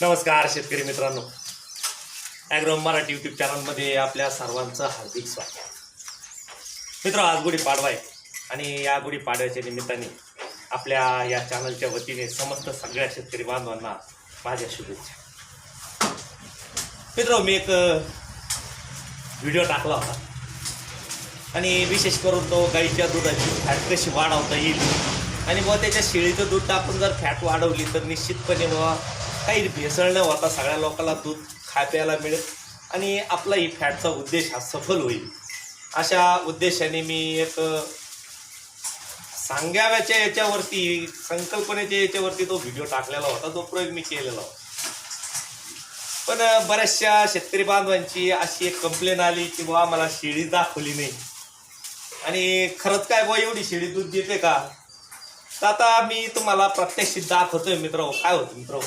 नमस्कार शेतकरी मित्रांनो. ॲग्रो मराठी यूट्यूब चॅनलमध्ये आपल्या सर्वांचं हार्दिक स्वागत. मित्र आज गुढी पाडवा आहे आणि या गुढी पाडव्याच्या निमित्ताने आपल्या या चॅनलच्या वतीने समस्त सगळ्या शेतकरी बांधवांना माझ्या शुभेच्छा. मित्र मी एक व्हिडिओ टाकला होता. आणि विशेष करून तो गाईच्या दुधाची फॅट कशी वाढवता येईल आणि मग त्याच्या शेळीचं दूध टाकून जर फॅट वाढवली तर निश्चितपणे बाबा काही भेसळ न होता सगळ्या लोकांना दूध खाय प्यायला मिळेल आणि आपला ही फॅटचा उद्देश हा सफल होईल. अशा उद्देशाने मी एक सांगाव्याच्या याच्यावरती संकल्पनेच्या याच्यावरती तो व्हिडिओ टाकलेला होता तो प्रयोग मी केलेला होता. पण बऱ्याचशा शेतकरी बांधवांची अशी एक कंप्लेन आली की बुवा मला शेळी दाखवली नाही. आणि खरंच काय बुवा एवढी शेळी दूध देते का? तर आता मी तुम्हाला प्रत्यक्षित दाखवतोय मित्र काय होतं मित्र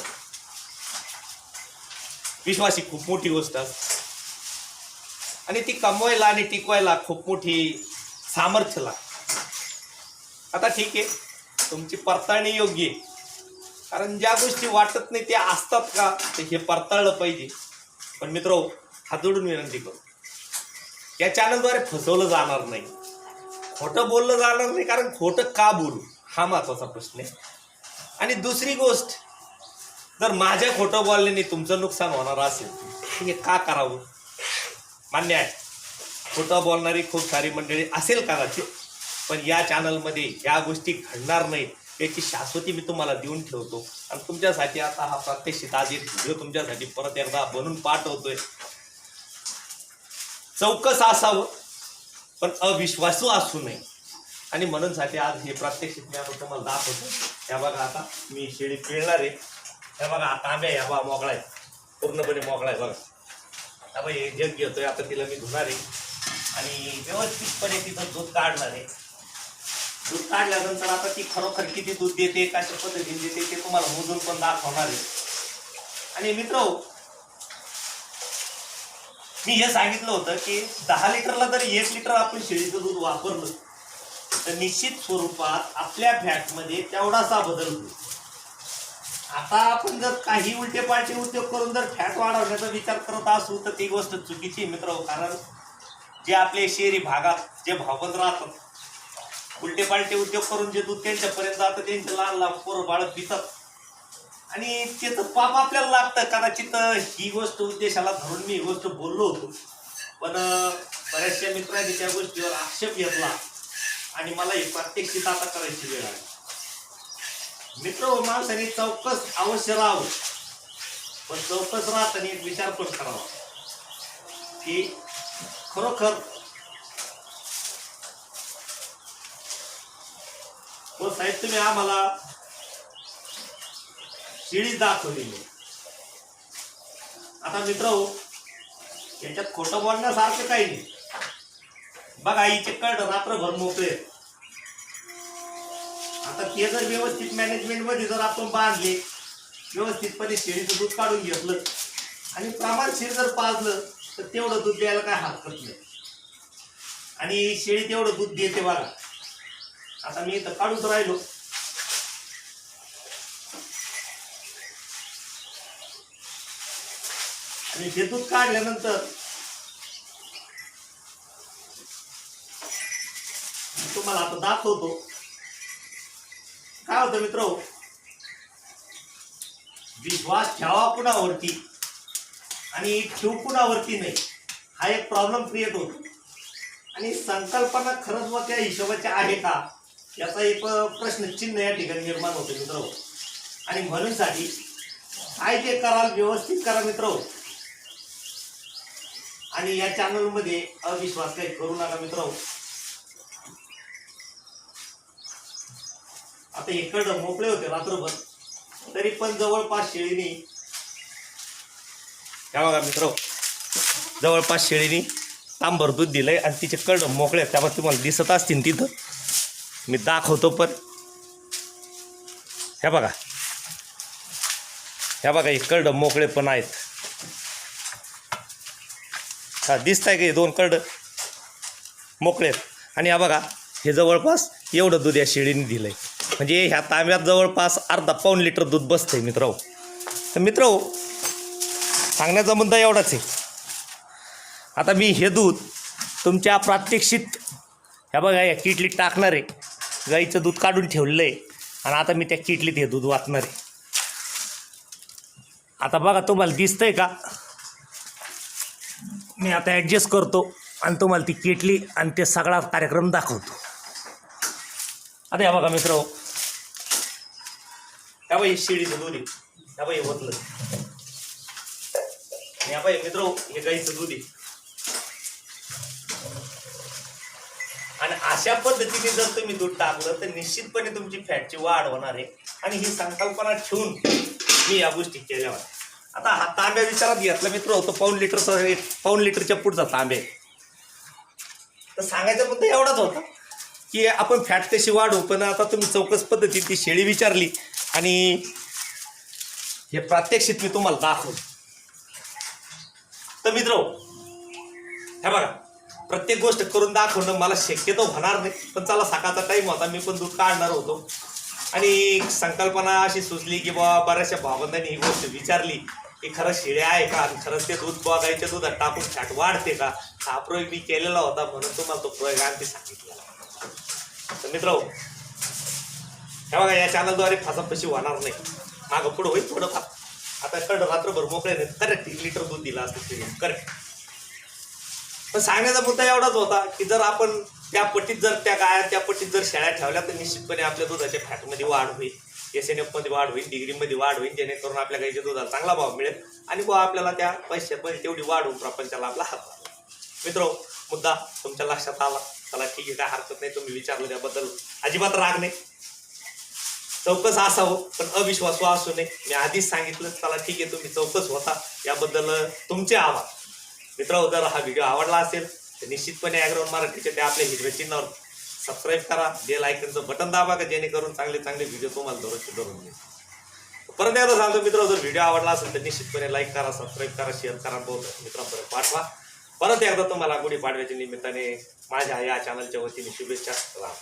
विश्वास ही खूप मोठी गोष्ट. असते आणि ती कमवायला आणि टिकवायला खूप मोठी सामर्थ्य लागतं. आता ठीक आहे तुमची पडताळणी योग्य आहे. कारण ज्या गोष्टी वाटत नाही त्या असतात का तर हे पडताळलं पाहिजे. पण मित्र हातोडून विनंती करू. या चॅनलद्वारे फसवलं जाणार नाही. खोटं बोललं जाणार नाही कारण खोटं का बोलू? हा महत्त्वाचा प्रश्न आहे. आणि दुसरी गोष्ट जर माझ्या खोटं बोलल्याने तुमचं नुकसान होणार असेल. हे का करावं? मान्य आहे. खोटं बोलणारी खूप सारी मंडळी असेल कदाचित पण या चॅनलमध्ये या गोष्टी घडणार नाहीत याची शाश्वती मी तुम्हाला देऊन ठेवतो. आणि तुमच्यासाठी आता हा प्रात्यक्षिक आज एक व्हिडिओ तुमच्यासाठी परत एकदा बनून पाठवतोय. चौकस असावं पण अविश्वासू असू नये. आणि म्हणून साठी आज हे प्रात्यक्षिक मी आता तुम्हाला दाखवतो. त्या बघा आता मी शेळी पिळणार आहे. हे बघा आता आंब्या या बा मोकळा आहे. पूर्णपणे मोकळा आहे बघा. आता बघा हे जग घेतोय आता तिला मी धुणार आहे. आणि व्यवस्थितपणे तिथं दूध काढणार आहे. दूध काढल्यानंतर आता ती खरोखर किती दूध देते कशा पद्धतीने देते ते तुम्हाला मोजून पण दाखवणार आहे. आणि मित्र मी हे सांगितलं होतं की दहा लिटरला जर एक लिटर आपण शेळीचं दूध वापरलं तर निश्चित स्वरूपात आपल्या फॅटमध्ये तेवढासा बदल होईल. आता आपण जर काही उलटे पालटे उद्योग करून जर फॅट वाढवण्याचा विचार करत असू तर ती गोष्ट चुकीची मित्र हो, कारण जे आपले शहरी भागात जे भावबंद राहतात उलटे पालटे उद्योग करून जे दूध त्यांच्यापर्यंत जातं त्यांचे लहान लहान पोरं बाळ पितात. आणि त्याचं पाप आपल्याला लागतं कदाचित ही गोष्ट उद्देशाला धरून मी ही गोष्ट बोललो होतो. पण बऱ्याचशा मित्रांनी त्या गोष्टीवर आक्षेप घेतला. आणि मला ही प्रात्यक्षिक आता करायची वेळ आली. मित्र व माणसाने चौकस अवश्य राहावं. पण चौकस राहताना एक विचार पण करावा. की खरोखर व साहेब तुम्ही आम्हाला शिडी दाखवलेली आता मित्र हो, याच्यात खोटं बोलण्यासारखं काही नाही. बघा आईचे कळ रात्रभर मोकळे आहेत. आता ते जर व्यवस्थित मॅनेजमेंटमध्ये जर आपण बांधले व्यवस्थितपणे शेळीचं दूध काढून घेतलं आणि प्रमाणशीर जर पाजलं तर तेवढं दूध द्यायला काय हरकत नाही. आणि शेळी तेवढं दूध देते बघा. आता मी इथं काढूच राहिलो. आणि हे दूध काढल्यानंतर तुम्हाला आता दाखवतो. काय होतं मित्र? विश्वास ठेवा कुणावरती आणि ठेवू कुणावरती नाही. हा एक प्रॉब्लेम क्रिएट होतो. आणि संकल्पना खरंच व त्या हिशोबाच्या आहे का? याचा एक प्रश्नचिन्ह या ठिकाणी निर्माण होतो मित्र. आणि म्हणून साठी काय ते कराल व्यवस्थित करा मित्र. आणि या चॅनलमध्ये अविश्वास काही करू नका मित्र. आता इकडं मोकळे होते रात्रभर. तरी पण जवळपास शेळीनी काय बघा मित्र जवळपास शेळीनी तांबर दूध दिलंय आणि तिचे कड मोकळे आहेत. त्यामुळे तुम्हाला दिसत असतील तिथं. मी दाखवतो पण. ह्या बघा. ह्या बघा हे कर्ड मोकळे पण आहेत. हा दिसत आहे का हे दोन कर्ड मोकळे आहेत. आणि ह्या बघा हे जवळपास एवढं दूध या शेळीने दिलं आहे म्हणजे ह्या तांब्यात जवळपास अर्धा पाऊण लिटर दूध बसतंय मित्र हो. तर मित्र हो, सांगण्याचा मुद्दा एवढाच आहे. आता मी हे दूध तुमच्या प्रात्यक्षित ह्या बघा या किटलीत टाकणार आहे. गाईचं दूध काढून ठेवलं आहे. आणि आता मी त्या किटलीत हे दूध वाचणार आहे. आता बघा तुम्हाला दिसतंय का? मी आता ॲडजस्ट करतो आणि तुम्हाला ती किटली आणि ते सगळा कार्यक्रम दाखवतो. आता या बघा मित्र हो, त्या बाई शिडीचं दूध आहे. या बाई ओतलं आणि या बाई मित्र हे गाईचं दूध आहे. आणि अशा पद्धतीने जर तुम्ही दूध टाकलं तर निश्चितपणे तुमची फॅटची वाढ होणार आहे. आणि ही संकल्पना ठेवून मी या गोष्टी केल्या होत्या. आता हा तांब्या विचारात घेतला मित्र होतो पाऊन लिटरचा पाऊन लिटरच्या पुढचा तांबे. तर सांगायचा मुद्दा एवढाच होता. की आपण फॅट कशी वाढवू? पण आता तुम्ही चौकस पद्धतीत ती शेळी विचारली आणि हे प्रात्यक्षित मी तुम्हाला दाखवलं तर मित्र हे बघा प्रत्येक गोष्ट करून दाखवणं मला शक्यतो होणार नाही पण चला सकाळचा टाईम होता मी पण दूध काढणार होतो. आणि संकल्पना अशी सुचली की बाबा बऱ्याचशा भावंदांनी ही गोष्ट विचारली की खरं शिळे आहे का? आणि खरंच ते दूध बुवा दुधात टाकून फॅट वाढते का? हा प्रयोग मी केलेला होता म्हणून तुम्हाला तो प्रयोग आणखी सांगितलेला. तर मित्र हे बघा या चॅनलद्वारे फासाफशी होणार नाही. मागं पुढं होईल थोडंफार आता कड रात्रभर मोकळे नाही करेक्ट एक लिटर दूध दिला असतं करेक्ट पण सांगण्याचा मुद्दा एवढाच होता की जर आपण त्या पट्टीत जर त्या गाया त्या पट्टीत जर शेळ्या ठेवल्या तर निश्चितपणे आपल्या दुधाच्या फॅटमध्ये वाढ होईल. एस एनमध्ये वाढ होईल डिग्रीमध्ये वाढ होईल जेणेकरून आपल्या गाईच्या दुधाला चांगला भाव मिळेल आणि बुवा आपल्याला त्या पैशामध्ये तेवढी वाढ होऊन प्रपंचाला आपला हात मित्र मुद्दा तुमच्या लक्षात आला. चला ठीक आहे काय हरकत नाही तुम्ही विचारलं त्याबद्दल अजिबात राग नाही. चौकस असावं पण अविश्वासू असू नये. मी आधीच सांगितलं चला ठीक आहे तुम्ही चौकस होता. याबद्दल तुमचे आभार. मित्र जर हा व्हिडिओ आवडला असेल तर निश्चितपणे ॲग्राउंड मराठीचे ते आपल्या हिरव्या चिन्हावर सबस्क्राईब करा. बेल आयकनचं बटन दाबा का जेणेकरून चांगले चांगले व्हिडिओ तुम्हाला दररोजचे दररोज मिळतील. परत एकदा सांगतो मित्र जर व्हिडिओ आवडला असेल तर निश्चितपणे लाईक करा सबस्क्राईब करा शेअर करा बोल मित्रांपर्यंत पाठवा. परत एकदा तुम्हाला गुढीपाडव्याच्या निमित्ताने माझ्या या चॅनलच्या वतीने शुभेच्छा राहा